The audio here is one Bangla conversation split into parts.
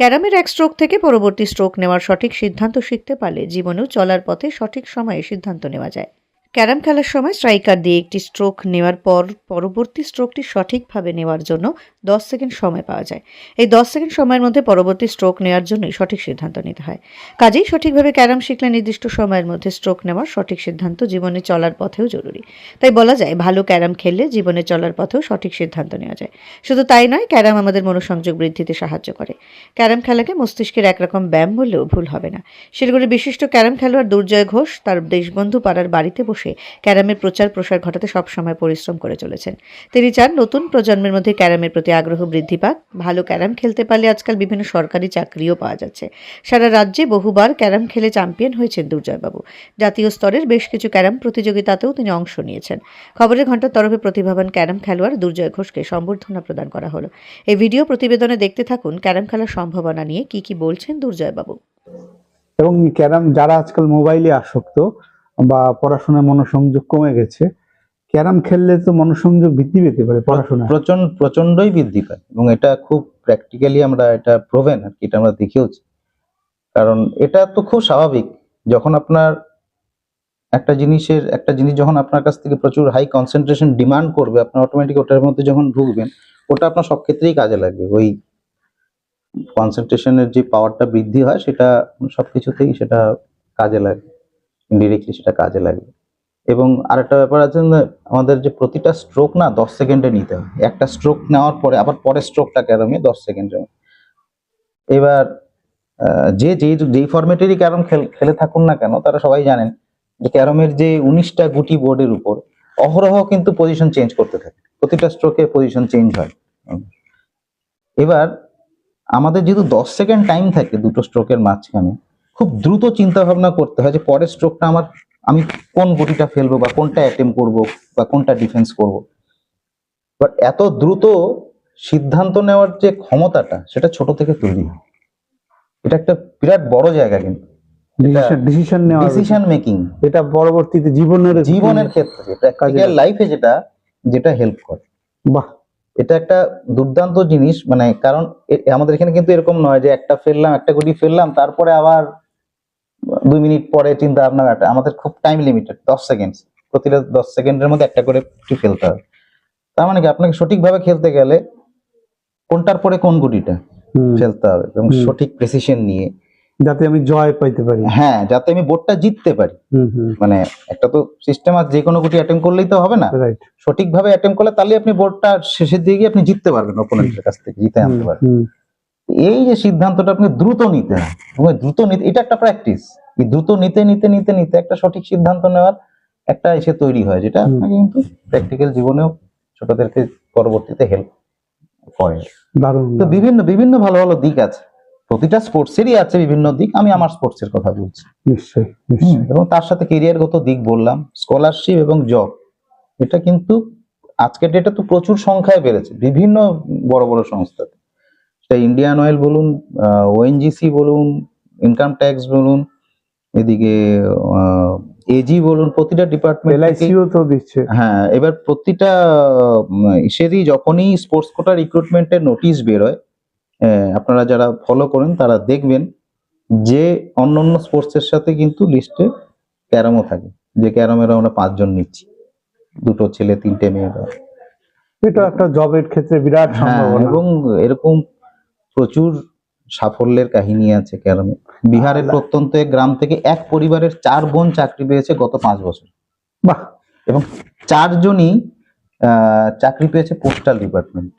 ক্যারামের এক স্ট্রোক থেকে পরবর্তী স্ট্রোক নেওয়ার সঠিক সিদ্ধান্ত শিখতে পারলে জীবনেও চলার পথে সঠিক সময়ে সিদ্ধান্ত নেওয়া যায়। ক্যারাম খেলার সময় স্ট্রাইকার দিয়ে একটি স্ট্রোক নেওয়ার পর পরবর্তী স্ট্রোকটি সঠিকভাবে নেওয়ার জন্য দশ সেকেন্ড সময় পাওয়া যায়। এই দশ সেকেন্ড সময়ের মধ্যে পরবর্তী স্ট্রোক নেওয়ার জন্যই সঠিক সিদ্ধান্ত নিতে হয়। কাজেই সঠিকভাবে ক্যারাম শিখলে নির্দিষ্ট সময়ের মধ্যে স্ট্রোক নেওয়ার সঠিক সিদ্ধান্ত জীবনে চলার পথেও জরুরি। তাই বলা যায়, ভালো ক্যারাম খেললে জীবনে চলার পথেও সঠিক সিদ্ধান্ত নেওয়া যায়। শুধু তাই নয়, ক্যারাম আমাদের মনোসংযোগ বৃদ্ধিতে সাহায্য করে। ক্যারাম খেলাকে মস্তিষ্কের একরকম ব্যায়াম বললেও ভুল হবে না। শিলিগুড়ির বিশিষ্ট ক্যারাম খেলোয়াড় দুর্জয় ঘোষ তার দেশবন্ধু পাড়ার বাড়িতে বসে ক্যারামের প্রচার প্রসার ঘটাতে সবসময় পরিশ্রম করে চলেছেন। তিনি চান নতুন প্রজন্মের মধ্যে ক্যারামের প্রতি আগ্রহ বৃদ্ধি পাক। ভালো ক্যারাম খেলতে পারলে আজকাল বিভিন্ন সরকারি চাকরিও পাওয়া যাচ্ছে। সারা রাজ্যে বহুবার ক্যারাম খেলে চ্যাম্পিয়ন হয়েছেন দুর্জয়বাবু। জাতীয় স্তরের বেশ কিছু ক্যারাম প্রতিযোগিতাতেও তিনি অংশ নিয়েছেন। খবরের ঘণ্টার তরফে প্রতিভাবান ক্যারাম খেলোয়াড় দুর্জয় ঘোষকে সম্বর্ধনা প্রদান করা হলো। এই ভিডিও প্রতিবেদনে দেখতে থাকুন ক্যারাম খেলার সম্ভাবনা নিয়ে কি কি বলছেন দুর্জয়বাবু। এবং ক্যারাম যারা আজকাল মোবাইলে আসক্ত বা পড়াশোনায় মনোসংযোগ কমে গেছে, ক্যারাম খেললে তো মনোসংযোগ বৃদ্ধি পেতে পারে পড়াশোনা প্রচণ্ড প্রচন্ডই বৃদ্ধি পায় এবং এটা খুব প্র্যাকটিক্যালি আমরা এটা প্রোভেন আর কি, এটা আমরা দেখেওছি। কারণ এটা তো খুব স্বাভাবিক, যখন আপনার একটা জিনিসের, একটা জিনিস যখন আপনার কাছ থেকে প্রচুর হাই কনসেন্ট্রেশন ডিমান্ড করবে আপনার অটোমেটিক ওটার মধ্যে যখন ঢুকবেন, ওটা আপনার সব ক্ষেত্রেই কাজে লাগবে। ওই কনসেন্ট্রেশনের যে পাওয়ারটা বৃদ্ধি হয়, সেটা সব কিছুতেই সেটা কাজে লাগে ইনডিরেক্টলি সেটা কাজে লাগবে। এবং আরেকটা ব্যাপার আছে আমাদের যে প্রতিটা স্ট্রোক না দশ সেকেন্ডে নিতে হয়। একটা স্ট্রোক নেওয়ার পরে আবার পরের স্ট্রোকটা ক্যারামে দশ সেকেন্ডে এবার যে যে যেই ফরম্যাটেরই ক্যারম খেলে থাকুন না কেন, তারা সবাই জানেন যে ক্যারমের যে উনিশটা গুটি বোর্ডের উপর অহরহ কিন্তু পজিশন চেঞ্জ করতে থাকে। প্রতিটা স্ট্রোকে পজিশন চেঞ্জ হয়। এবার, আমাদের যেহেতু দশ সেকেন্ড টাইম থাকে দুটো স্ট্রোকের মাঝখানে খুব দ্রুত চিন্তা ভাবনা করতে হয় যে পরের স্ট্রোকটা আমার আমি কোন গুটিটা ফেলব বা কোনটা অ্যাটেম্প করব বা কোনটা ডিফেন্স করব। বাট এত দ্রুত সিদ্ধান্ত নেওয়ার যে ক্ষমতাটা সেটা ছোট থেকে তৈরি হয়। এটা একটা বিরাট বড় জায়গা কিন্তু। ডিসিশন নেওয়া ডিসিশন মেকিং এটা পরবর্তীতে জীবনের জীবনের ক্ষেত্রে প্র্যাকটিক্যাল লাইফে যেটা যেটা হেল্প করে। বাহ। এটা একটা দুর্দান্ত জিনিস মানে কারণ আমাদের এখানে কিন্তু এরকম নয় যে একটা ফেললাম একটা গুটি ফেললাম তারপরে আবার দুই মিনিট পরে চিন্তা ভাবনা একটা আমাদের খুব টাইম লিমিটেড দশ সেকেন্ড প্রতিটা দশ সেকেন্ডের মধ্যে একটা করে ফেলতে হবে তার মানে কি আপনাকে সঠিকভাবে খেলতে গেলে কোনটার পরে কোন গুটিটা ফেলতে হবে এবং সঠিক প্রেসিশন নিয়ে যাতে আমি জয় পাইতে পারি। হ্যাঁ যাতে আমি বোর্ডটা জিততে পারি। মানে একটা তো সিস্টেম আছে যে কোনো গুটি অ্যাটেম্প করলেই তো হবে না। সঠিকভাবে অ্যাটেম্প করলে তাহলে আপনি বোর্ডটা শেষের দিকে আপনি জিততে পারবেন অপোনেন্টের কাছ থেকে জিতে আনতে পারবেন। এই যে সিদ্ধান্তটা আপনি দ্রুত নিতে হয় দ্রুত নিতে এটা একটা প্র্যাকটিস এই দ্রুত নিতে নিতে নিতে নিতে একটা সঠিক সিদ্ধান্ত নেওয়ার একটা এসে তৈরি হয় যেটা আপনাকে কিন্তু প্র্যাকটিক্যাল জীবনেও ছোটদেরকে পরবর্তীতে হেল্প করে। তো বিভিন্ন বিভিন্ন ভালো ভালো দিক আছে। প্রতিটা স্পোর্টসেরই আছে বিভিন্ন দিক। আমি আমার স্পোর্টসের কথা বলছি। নিশ্চয়ই এবং তার সাথে কেরিয়ারগত দিক বললাম স্কলারশিপ এবং জব এটা কিন্তু আজকের ডেটে তো প্রচুর সংখ্যায় বেড়েছে। বিভিন্ন বড় বড় সংস্থাতে সেটা ইন্ডিয়ান অয়েল বলুন ওএনজিসি বলুন ইনকাম ট্যাক্স বলুন এদিকে এজি বলুন প্রতিটা ডিপার্টমেন্ট এলআইসিও তো দিচ্ছে। হ্যাঁ এবার প্রতিটা ইসেরই যখনই স্পোর্টস কোটা রিক্রুটমেন্টের নোটিশ বেরোয় আপনারা যারা ফলো করেন তারা দেখবেন যে অন্য অন্য স্পোর্টস এর সাথে কিন্তু লিস্টে ক্যারামও থাকে। যে ক্যারামের আমরা পাঁচজন নিচ্ছি। দুটো ছেলে তিনটে মেয়েরা এটা একটা জবের ক্ষেত্রে বিরাট হ্যাঁ সম্ভাবনা। এবং এরকম প্রচুর সাফল্যের কাহিনী আছে ক্যারামে বিহারের প্রত্যন্ত এক গ্রাম থেকে এক পরিবারের চার বোন চাকরি পেয়েছে গত পাঁচ বছর। বাহ! এবং চারজনই চাকরি পেয়েছে পোস্টাল ডিপার্টমেন্ট।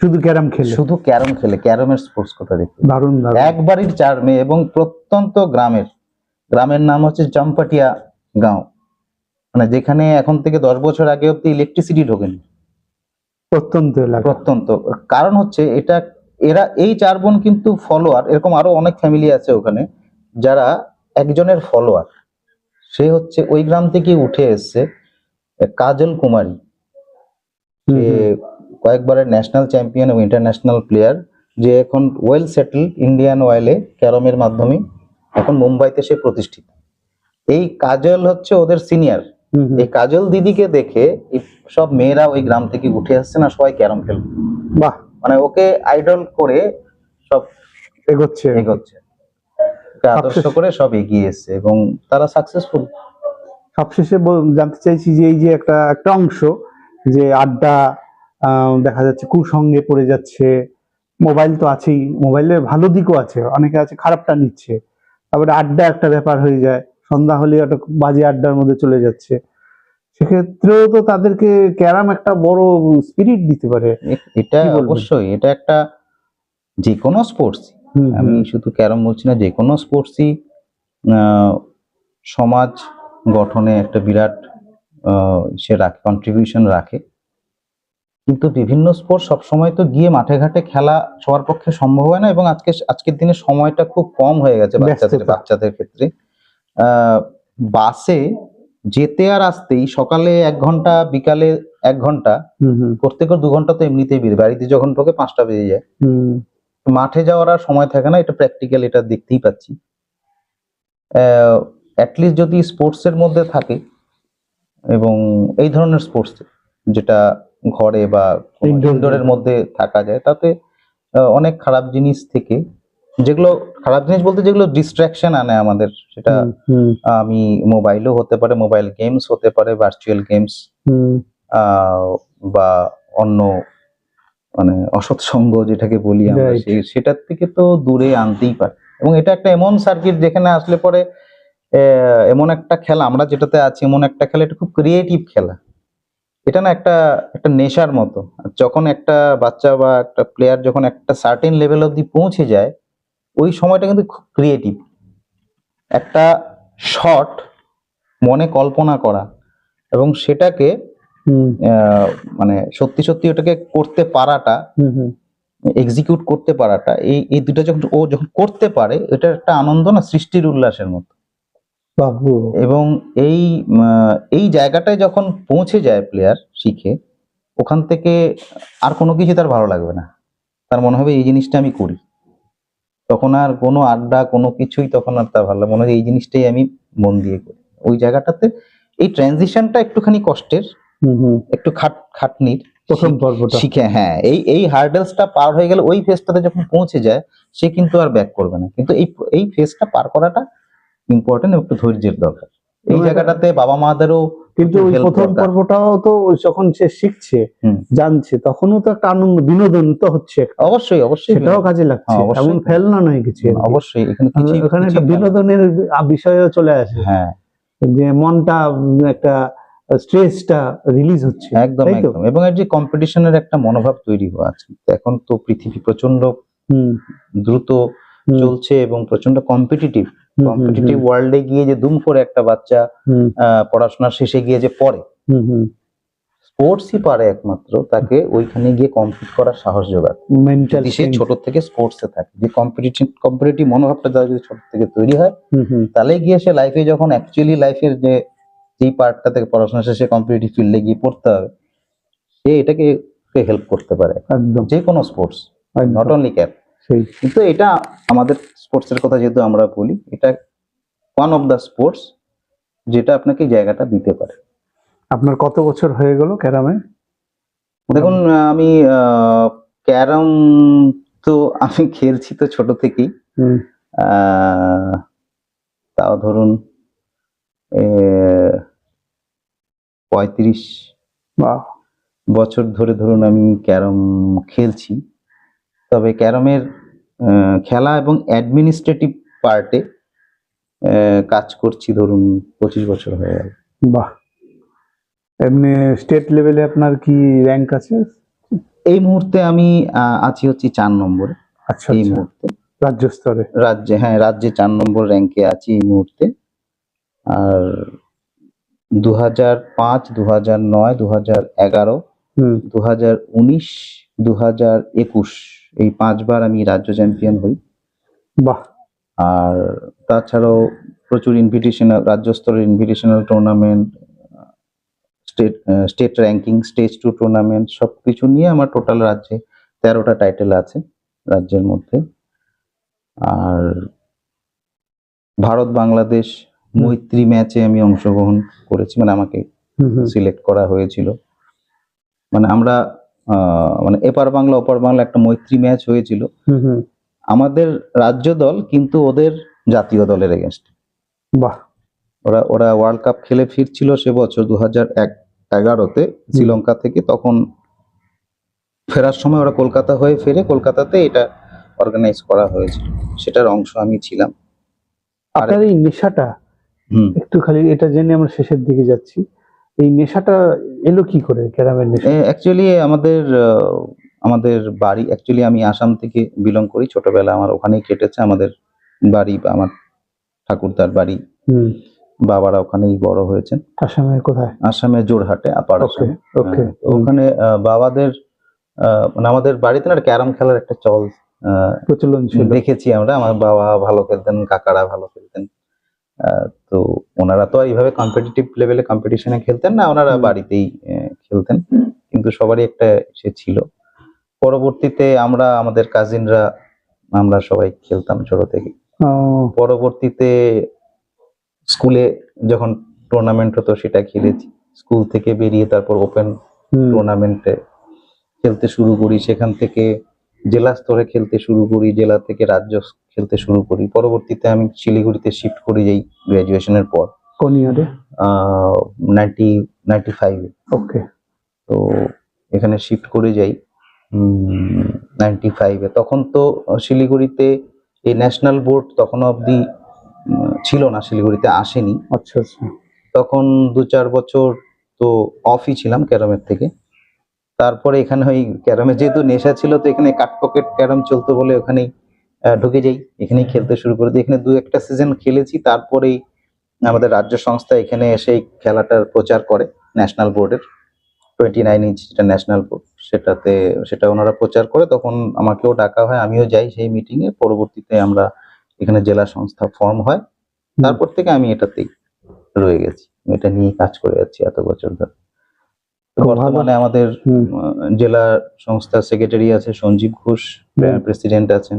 শুধু ক্যারাম খেলে? শুধু ক্যারম খেলে ক্যারমের স্পোর্টস কোটা দেখে দারুণ এক বাড়ির চার মেয়ে এবং প্রত্যন্ত গ্রামের গ্রামের নাম হচ্ছে জম্পাটিয়া গাঁও। মানে যেখানে এখন থেকে দশ বছর আগে অব্দি ইলেকট্রিসিটি ঢোকেনি। প্রত্যন্ত প্রত্যন্ত। কারণ হচ্ছে এটা এরা এই চার বোন কিন্তু ফলোয়ার এরকম আরও অনেক ফ্যামিলি আছে ওখানে যারা একজনের ফলোয়ার সে হচ্ছে ওই গ্রাম থেকে উঠে এসছে কাজল কুমারী। যে কয়েকবারের ন্যাশনাল চ্যাম্পিয়ন এবং ইন্টারন্যাশনাল প্লেয়ার যে এখন ওয়েল সেটেল ইন্ডিয়ান অয়েলে ক্যারমের মাধ্যমে এখন মুম্বাইতে সে প্রতিষ্ঠিত। এই কাজল হচ্ছে ওদের সিনিয়র। এই কাজল দিদিকে দেখে সব মেয়েরা ওই গ্রাম থেকে উঠে আসছে না সবাই ক্যারম খেলবে। বাহ! মানে ওকে আইডল করে সব এগোচ্ছে। এগোচ্ছে। আদর্শ করে সব এগিয়ে এসছে এবং তারা সাকসেসফুল সবশেষে জানতে চাইছি যে এই যে একটা একটা অংশ যে আড্ডা দেখা যাচ্ছে কুসঙ্গে পড়ে যাচ্ছে। মোবাইল তো আছেই। মোবাইলের ভালো দিকও আছে। অনেকে আছে খারাপটা নিচ্ছে। তারপরে আড্ডা একটা ব্যাপার হয়ে যায়। সন্ধ্যা হলে একটা বাজে আড্ডার মধ্যে চলে যাচ্ছে। সেক্ষেত্রেও তো তাদেরকে ক্যারাম একটা বড় স্পিরিট দিতে পারে। এটা অবশ্যই এটা একটা যে কোনো স্পোর্টস আমি শুধু ক্যারাম বলছি না যে কোনো স্পোর্টসই সমাজ গঠনে একটা বিরাট সে রাখে কন্ট্রিবিউশন রাখে। কিন্তু বিভিন্ন স্পোর্টস সবসময় তো গিয়ে মাঠে ঘাটে খেলা সবার পক্ষে সম্ভব হয় না এবং আজকে আজকের দিনে সময়টা খুব কম হয়ে গেছে বাচ্চাদের বাচ্চাদের ক্ষেত্রে। বাসে যেতে আর আসতেই সকালে এক ঘণ্টা বিকালে এক ঘণ্টা করতে করে দু ঘণ্টা তো এমনিতেই বেরিয়ে বাড়িতে যখন ঢোকে পাঁচটা বেজে যায়। মাঠে যাওয়ার আর সময় থাকে না এটা প্র্যাকটিক্যাল এটা দেখতেই পাচ্ছি। অ্যাটলিস্ট যদি স্পোর্টস এর মধ্যে থাকে এবং এই ধরনের স্পোর্টস যেটা ঘরে বা ইনডোরের মধ্যে থাকা যায় তাতে অনেক খারাপ জিনিস থেকে যেগুলো খারাপ জিনিস বলতে যেগুলো ডিস্ট্রাকশন আনে আমাদের সেটা আমি মোবাইলও হতে পারে মোবাইল গেমস হতে পারে ভার্চুয়াল গেমস বা অন্য মানে অসৎ সঙ্গ যেটাকে বলি আমরা সেটার থেকে তো দূরে আনতেই পারে। এবং এটা একটা এমন সার্কিট যেখানে আসলে পরে এমন একটা খেলা আমরা যেটাতে আছি এমন একটা খেলা এটা খুব ক্রিয়েটিভ খেলা। এটা না একটা একটা নেশার মতো। যখন একটা বাচ্চা বা একটা প্লেয়ার যখন একটা সার্টেন লেভেল অব্দি পৌঁছে যায় ওই সময়টা কিন্তু খুব ক্রিয়েটিভ একটা শট মনে কল্পনা করা এবং সেটাকে মানে সত্যি সত্যি ওটাকে করতে পারাটা এক্সিকিউট করতে পারাটা এই এই দুটো যখন ও যখন করতে পারে এটা একটা আনন্দ না সৃষ্টির উল্লাসের মতো। এবং এই এই জায়গাটায় যখন পৌঁছে যায় প্লেয়ার শিখে ওখান থেকে আর কোনো কিছু তার ভালো লাগবে না। তার মনে হবে এই জিনিসটা আমি করি। তখন আর কোনো আড্ডা কোনো কিছুই তখন আর তার ভালো। মনে হয় এই জিনিসটাই আমি মন দিয়ে করি। ওই জায়গাটাতে এই ট্রানজিশনটা একটুখানি কষ্টের হুম, হুম, একটু খাট খাটনির প্রথম পর্বটা। শিখে হ্যাঁ এই এই হার্ডেলসটা পার হয়ে গেলে ওই ফেজটাতে যখন পৌঁছে যায় সে কিন্তু আর ব্যাক করবে না। কিন্তু এই এই ফেজটা পার করাটা ইম্পর্টেন্ট একটু ধৈর্যের দরকার। এই জায়গাটাতে বাবা মাদেরও কিন্তু ওই প্রথম। পর্বটাও তো যখন সে শিখছে জানছে তখনও তো একটা আনন্দ বিনোদন তো হচ্ছে অবশ্যই অবশ্যই সেটাও কাজে লাগছে। হ্যাঁ, এমন ফেলনা নয় কিছু অবশ্যই এখানে একটা বিনোদনের বিষয়ও চলে আসে। হ্যাঁ। যে মনটা একটা স্ট্রেসটা রিলিজ হচ্ছে। একদম একদম। এবং এর যে কম্পিটিশনের একটা মনোভাব তৈরি হওয়া আছে। এখন তো পৃথিবী প্রচণ্ড দ্রুত চলছে এবং প্রচণ্ড কম্পিটিটিভ কম্পিটিটিভ ওয়ার্ল্ডে গিয়ে যে দুম করে একটা বাচ্চা পড়াশোনার শেষে গিয়ে যে পড়ে। স্পোর্টসই পারে একমাত্র তাকে ওইখানে গিয়ে কম্পিট করার সাহস যোগায়। মেন্টাল সে ছোট থেকে স্পোর্টসে থাকে যে কম্পিটিশন কম্পিটিটিভ মনোভাবটা তার যদি ছোট থেকে তৈরি হয় তাহলে গিয়ে সে লাইফে যখন অ্যাকচুয়ালি লাইফের যে যেই পার্টটা থেকে পড়াশোনা শেষে কম্পিটিটিভ ফিল্ডে গিয়ে পড়তে হবে সে এটাকে হেল্প করতে পারে। একদম। যে কোনো স্পোর্টস নট অনলি ক্যাপ সেই। কিন্তু এটা আমাদের স্পোর্টসের কথা যেহেতু আমরা বলি এটা ওয়ান অফ দ্য স্পোর্টস যেটা আপনাকে জায়গাটা দিতে পারে। আপনার কত বছর হয়ে গেল ক্যারামে? দেখুন আমি ক্যারাম তো আমি খেলছি তো ছোট থেকেই। তাও ধরুন পঁয়ত্রিশ বছর ধরে ধরুন আমি ক্যারম খেলছি। তবে ক্যারমের খেলা এবং অ্যাডমিনিস্ট্রেটিভ পার্টে কাজ করছি ধরুন পঁচিশ বছর হয়ে গেল। বাহ। এমনি স্টেট লেভেলে আপনার কি র্যাঙ্ক আছে? এই মুহূর্তে আমি আছি হচ্ছে চার নম্বরে। আচ্ছা এই আচ্ছা, মুহূর্তে। রাজ্য স্তরে? রাজ্যে হ্যাঁ রাজ্যে চার নম্বর র্যাঙ্কে আছি এই মুহূর্তে। আর দু হাজার পাঁচ দু হাজার নয় দু হাজার এগারো দু হাজার উনিশ দু হাজার একুশ। এই পাঁচবার আমি রাজ্য চ্যাম্পিয়ন হই। বাহ। আর তাছাড়াও প্রচুর ইনভিটেশনাল রাজ্য স্তরের invitational tournament state state ranking stage two tournament সব কিছু নিয়ে আমার টোটাল রাজ্যে তেরোটা টাইটেল আছে রাজ্যের মধ্যে। আর ভারত বাংলাদেশ মৈত্রী ম্যাচে আমি অংশগ্রহণ করেছি। মানে আমাকে সিলেক্ট করা হয়েছিল। মানে আমরা মানে এপার বাংলা ওপার বাংলা একটা মৈত্রী ম্যাচ হয়েছিল। আমাদের রাজ্য দল কিন্তু ওদের জাতীয় দলের এগেনস্ট বাহ। ওরা ওরা ওয়ার্ল্ড কাপ খেলে ফিরছিল সে বছর দু হাজার এক এগারোতে শ্রীলঙ্কা থেকে। তখন ফেরার সময় ওরা কলকাতা হয়ে ফেরে কলকাতাতে এটা অর্গানাইজ করা হয়েছিল। সেটার অংশ আমি ছিলাম। আর এই নেশাটা হুম। একটু খালি এটা জেনে আমরা শেষের দিকে যাচ্ছি। এই নেশাটা এলো কি করে ক্যারামের নেশা? অ্যাকচুয়ালি আমাদের আমাদের বাড়ি অ্যাকচুয়ালি আমি আসাম থেকে বিলং করি। ছোটবেলা আমার ওখানেই কেটেছে আমাদের বাড়ি বা আমার ঠাকুরদার বাড়ি। হুম। বাবারা ওখানেই বড় হয়েছেন। আসামে কোথায়? আসামে জোরহাটে আপার ওকে আসামে। হ্যাঁ, ওখানে বাবাদের আহ, মানে আমাদের বাড়িতে না ক্যারাম খেলার একটা চল আহ, প্রচলন ছিল। দেখেছি আমরা। আমার বাবা ভালো খেলতেন কাকারা ভালো খেলতেন। তো ওনারা তো আর এইভাবে কম্পিটিটিভ লেভেলে কম্পিটিশনে খেলতেন না ওনারা বাড়িতেই খেলতেন। কিন্তু সবারই একটা সে ছিল। পরবর্তীতে আমরা আমাদের কাজিনরা আমরা সবাই খেলতাম ছোট থেকে। পরবর্তীতে স্কুলে যখন টুর্নামেন্ট হতো সেটা খেলেছি। স্কুল থেকে বেরিয়ে তারপর ওপেন টুর্নামেন্টে খেলতে শুরু করি। সেখান থেকে জেলা স্তরে খেলতে শুরু করি। জেলা থেকে রাজ্য খেলতে শুরু করি। পরবর্তীতে আমি শিলিগুড়িতে শিফট করে যাই গ্রাজুয়েশনের পর। কোন ইয়ারে নাইনটি নাইনটি ফাইভে ওকে তো এখানে শিফট করে যাই নাইনটি ফাইভে তখন তো শিলিগুড়িতে এই ন্যাশনাল বোর্ড তখন অবধি ছিল না শিলিগুড়িতে আসেনি। আচ্ছা আচ্ছা। তখন দু চার বছর তো অফই ছিলাম ক্যারামের থেকে। তারপরে এখানে ওই ক্যারামে যেহেতু নেশা ছিল তো এখানে কাট পকেট ক্যারাম চলতো বলে ওখানেই ঢুকে যাই। এখানেই খেলতে শুরু করে দিই। এখানে দু একটা সিজন খেলেছি তারপরেই আমাদের রাজ্য সংস্থা এখানে এসে খেলাটার প্রচার করে ন্যাশনাল বোর্ডের টোয়েন্টি নাইন ইঞ্চ যেটা ন্যাশনাল বোর্ড সেটাতে সেটা ওনারা প্রচার করে। তখন আমাকেও ডাকা হয় আমিও যাই সেই মিটিং এ। পরবর্তীতে আমরা এখানে জেলা সংস্থা ফর্ম হয়। তারপর থেকে আমি এটাতেই রয়ে গেছি। এটা নিয়ে কাজ করে যাচ্ছি এত বছর ধরে। বর্তমানে আমাদের জেলা সংস্থার সেক্রেটারি আছে সঞ্জীব ঘোষ। প্রেসিডেন্ট আছেন।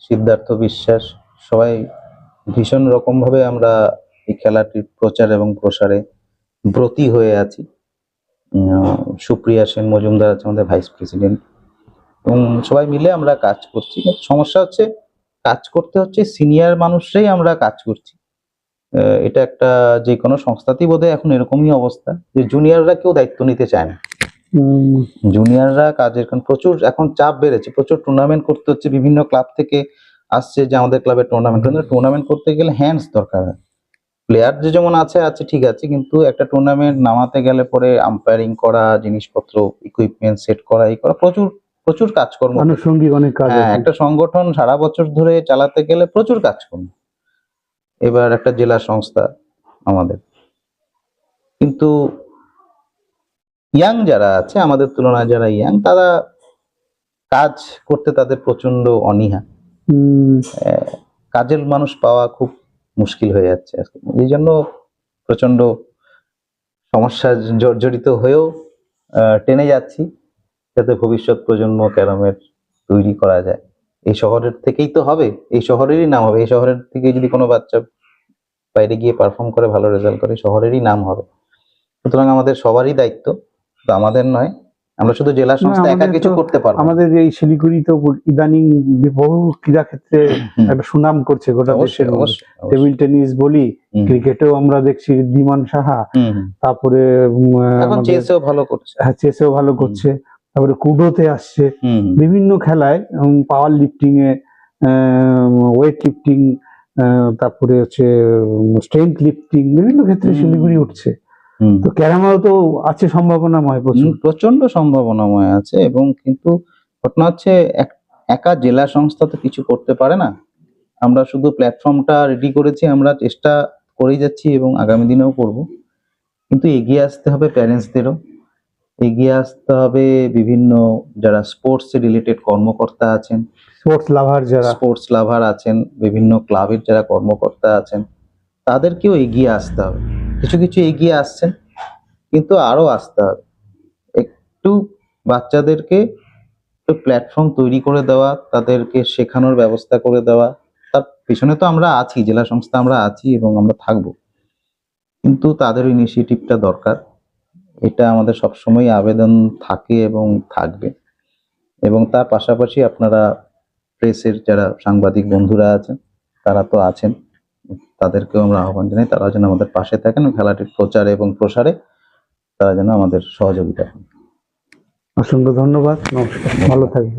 সিদ্ধার্থ বিশ্বাস। সবাই ভীষণ রকম ভাবে আমরা এই খেলাটির প্রচার এবং প্রসারে ব্রতী হয়ে আছি। সুপ্রিয়া সেন মজুমদার আছে আমাদের ভাইস প্রেসিডেন্ট। এবং সবাই মিলে আমরা কাজ করছি। সমস্যা হচ্ছে, কাজ করতে হচ্ছে, সিনিয়র মানুষরাই আমরা কাজ করছি। এটা একটা যে কোনো সংস্থাতেই বোধহয় এখন এরকমই অবস্থা যে জুনিয়ররা কেউ দায়িত্ব নিতে চায় না। জুনিয়ররা কাজের কারণ প্রচুর এখন চাপ বেড়েছে প্রচুর টুর্নামেন্ট করতে হচ্ছে বিভিন্ন ক্লাব থেকে আসছে যে আমাদের ক্লাবে টুর্নামেন্ট টুর্নামেন্ট করতে। গেলে হ্যান্ডস দরকার হয়। প্লেয়ার যে যেমন আছে আছে ঠিক আছে কিন্তু একটা টুর্নামেন্ট নামাতে গেলে পরে আম্পায়ারিং করা জিনিসপত্র ইকুইপমেন্ট সেট করা এই করা প্রচুর প্রচুর কাজকর্ম। আনুষঙ্গিক অনেক কাজ হ্যাঁ একটা সংগঠন সারা বছর ধরে চালাতে গেলে প্রচুর কাজকর্ম। এবার একটা জেলা সংস্থা আমাদের। কিন্তু ইয়াং যারা আছে আমাদের তুলনায় যারা ইয়াং তারা কাজ করতে তাদের প্রচণ্ড অনীহা। কাজের মানুষ পাওয়া খুব মুশকিল হয়ে যাচ্ছে এই জন্য প্রচণ্ড সমস্যা জর্জরিত হয়েও টেনে যাচ্ছি যাতে ভবিষ্যৎ প্রজন্ম ক্যারামের তৈরি করা যায়। এই শহরের থেকেই তো হবে এই শহরেরই নাম হবে। এই শহরের থেকে যদি কোনো বাচ্চা বাইরে গিয়ে পারফর্ম করে ভালো রেজাল্ট করে শহরেরই নাম হবে। সুতরাং আমাদের সবারই দায়িত্ব তো আমাদের নয়। আমরা শুধু জেলা সংস্থা একা কিছু করতে পারব আমাদের এই শিলিগুড়ি তো ইদানিং বহু ক্রীড়া ক্ষেত্রে একটা সুনাম করছে গোটা দেশের। টেবিল টেনিস বলি ক্রিকেটেও আমরা দেখছি দিমান সাহা। তারপরে চেসেও ভালো করছে। হ্যাঁ চেসেও ভালো করছে। তারপরে কুডোতে আসছে। বিভিন্ন খেলায় পাওয়ার লিফটিং এ ওয়েট লিফটিং তারপরে হচ্ছে স্ট্রেংথ লিফটিং বিভিন্ন ক্ষেত্রে শিলিগুড়ি উঠছে। তো ক্যারামাও তো আছে সম্ভাবনাময় প্রচণ্ড সম্ভাবনাময় আছে এবং কিন্তু ঘটনা হচ্ছে এক- একা জেলা সংস্থা তো কিছু করতে পারে না। আমরা শুধু প্ল্যাটফর্মটা রেডি করেছি আমরা চেষ্টা করেই যাচ্ছি এবং আগামী দিনেও করব। কিন্তু এগিয়ে আসতে হবে প্যারেন্টসদেরও এগিয়ে আসতে হবে বিভিন্ন যারা স্পোর্টস রিলেটেড কর্মকর্তা আছেন। স্পোর্টস লাভার যারা। স্পোর্টস লাভার আছেন বিভিন্ন ক্লাবের যারা কর্মকর্তা আছেন তাদেরকেও এগিয়ে আসতে হবে। কিছু কিছু এগিয়ে আসছেন কিন্তু আরও আসতে হবে। একটু বাচ্চাদেরকে একটু প্ল্যাটফর্ম তৈরি করে দেওয়া, তাদেরকে শেখানোর ব্যবস্থা করে দেওয়া। তার পিছনে তো আমরা আছি, জেলা সংস্থা আমরা আছি এবং আমরা থাকব। কিন্তু তাদের ইনিশিয়েটিভটা দরকার। এটা আমাদের সবসময় আবেদন থাকে এবং থাকবে। এবং তার পাশাপাশি আপনারা প্রেসের যারা সাংবাদিক বন্ধুরা আছেন, তারা তো আছেন। তাদেরকেও আমরা আহ্বান জানাই। তারা যেন আমাদের পাশে থাকেন, খেলাটির প্রচারে এবং প্রসারে তারা যেন আমাদের সহযোগিতা অসংখ্য ধন্যবাদ, নমস্কার। ভালো থাকবেন।